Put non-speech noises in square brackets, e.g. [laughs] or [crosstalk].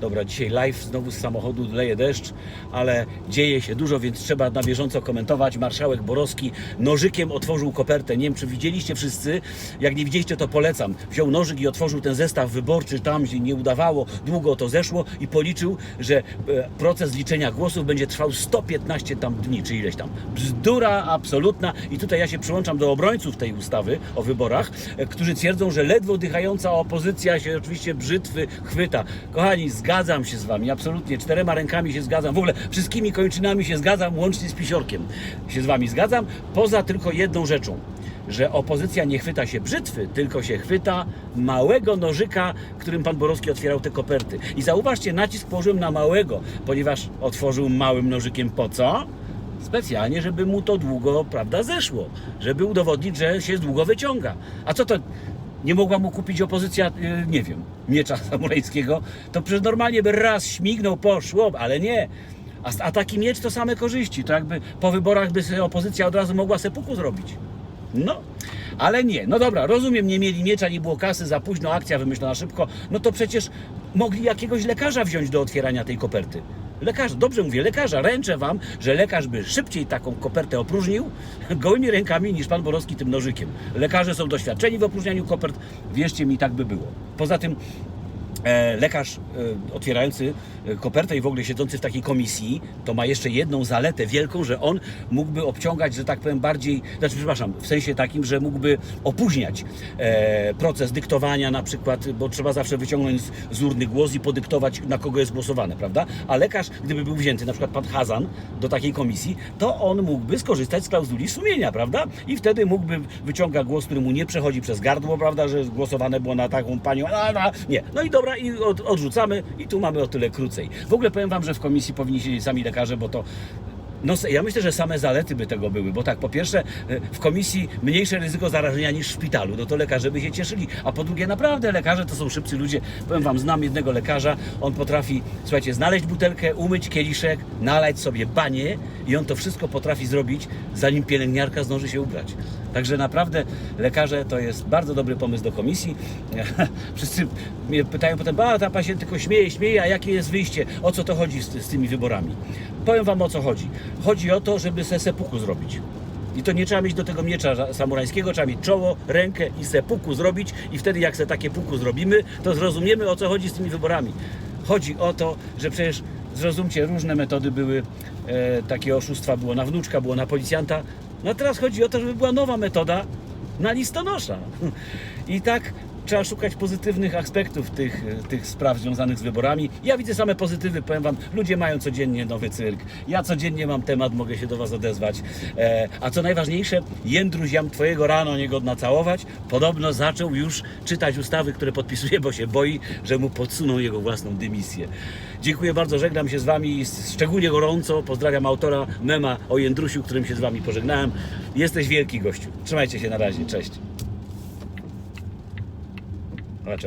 Dobra, dzisiaj live znowu z samochodu leje deszcz, ale dzieje się dużo, więc trzeba na bieżąco komentować. Marszałek Borowski nożykiem otworzył kopertę. Nie wiem, czy widzieliście wszyscy. Jak nie widzieliście, to polecam. Wziął nożyk i otworzył ten zestaw wyborczy, tam się nie udawało, długo to zeszło i policzył, że e, proces liczenia głosów będzie trwał 115 tam dni, czy ileś tam. Bzdura absolutna i tutaj ja się przyłączam do obrońców tej ustawy o wyborach, e, którzy twierdzą, że ledwo dychająca opozycja się oczywiście brzytwy chwyta. Kochani, zgadzam się z wami, absolutnie, czterema rękami się zgadzam, w ogóle wszystkimi kończynami się zgadzam, łącznie z pisiorkiem się z wami zgadzam, poza tylko jedną rzeczą, że opozycja nie chwyta się brzytwy, tylko się chwyta małego nożyka, którym pan Borowski otwierał te koperty. I zauważcie, nacisk położyłem na małego, ponieważ otworzył małym nożykiem po co? Specjalnie, żeby mu to długo, prawda, zeszło. Żeby udowodnić, że się długo wyciąga. A co to? Nie mu kupić opozycja, yy, nie wiem, miecza [laughs] samurajskiego, to przecież normalnie by raz śmignął, poszło, ale nie. A, a taki miecz to same korzyści. To jakby po wyborach by opozycja od razu mogła sepuku zrobić. No, ale nie. No dobra, rozumiem, nie mieli miecza, nie było kasy, za późno, akcja wymyślona szybko. No to przecież mogli jakiegoś lekarza wziąć do otwierania tej koperty. Lekarza, dobrze mówię, lekarza. Ręczę wam, że lekarz by szybciej taką kopertę opróżnił [laughs] gołymi rękami niż pan Borowski tym nożykiem. Lekarze są doświadczeni w opróżnianiu kopert, wierzcie mi, tak by było. Poza tym lekarz e, otwierający e, kopertę i w ogóle siedzący w takiej komisji, to ma jeszcze jedną zaletę wielką, że on mógłby obciągać, że tak powiem, bardziej, znaczy przepraszam, w sensie takim, że mógłby opóźniać e, proces dyktowania na przykład, bo trzeba zawsze wyciągnąć z urny głos i podyktować, na kogo jest głosowane, prawda? A lekarz, gdyby był wzięty, na przykład pan Hazan, do takiej komisji, to on mógłby skorzystać z klauzuli sumienia, prawda? I wtedy mógłby wyciągać głos, który mu nie przechodzi przez gardło, prawda, że głosowane było na taką panią, a, a, nie. No i dobra, i od, odrzucamy i tu mamy o tyle krócej. W ogóle powiem wam, że w komisji powinni siedzieć sami lekarze, bo to no, ja myślę, że same zalety by tego były, bo tak, po pierwsze, e, w komisji mniejsze ryzyko zarażenia niż w szpitalu, no to lekarze by się cieszyli, a po drugie, naprawdę lekarze to są szybcy ludzie. Powiem wam, znam jednego lekarza, on potrafi, słuchajcie, znaleźć butelkę, umyć kieliszek, nalać sobie banie i on to wszystko potrafi zrobić, zanim pielęgniarka zdąży się ubrać. Także naprawdę lekarze to jest bardzo dobry pomysł do komisji. [laughs] Wszyscy mnie pytają potem, a ta się tylko śmieje, śmieje, a jakie jest wyjście? O co to chodzi z, z tymi wyborami? Powiem wam o co chodzi. Chodzi o to, żeby se sepuku zrobić. I to nie trzeba mieć do tego miecza samurajskiego, trzeba mieć czoło, rękę i se puku zrobić i wtedy jak se takie puku zrobimy, to zrozumiemy o co chodzi z tymi wyborami. Chodzi o to, że przecież zrozumcie, różne metody były, e, takie oszustwa było na wnuczka, było na policjanta. No teraz chodzi o to, żeby była nowa metoda na listonosza. I tak trzeba szukać pozytywnych aspektów tych, tych spraw związanych z wyborami. Ja widzę same pozytywy, powiem Wam, ludzie mają codziennie nowy cyrk. Ja codziennie mam temat, mogę się do Was odezwać. E, a co najważniejsze, Jędruś Jam Twojego rano niegodna całować, podobno zaczął już czytać ustawy, które podpisuje, bo się boi, że mu podsuną jego własną dymisję. Dziękuję bardzo, żegnam się z Wami szczególnie gorąco. Pozdrawiam autora mema o Jędrusiu, którym się z Wami pożegnałem. Jesteś wielki gościu. Trzymajcie się na razie, cześć. Much of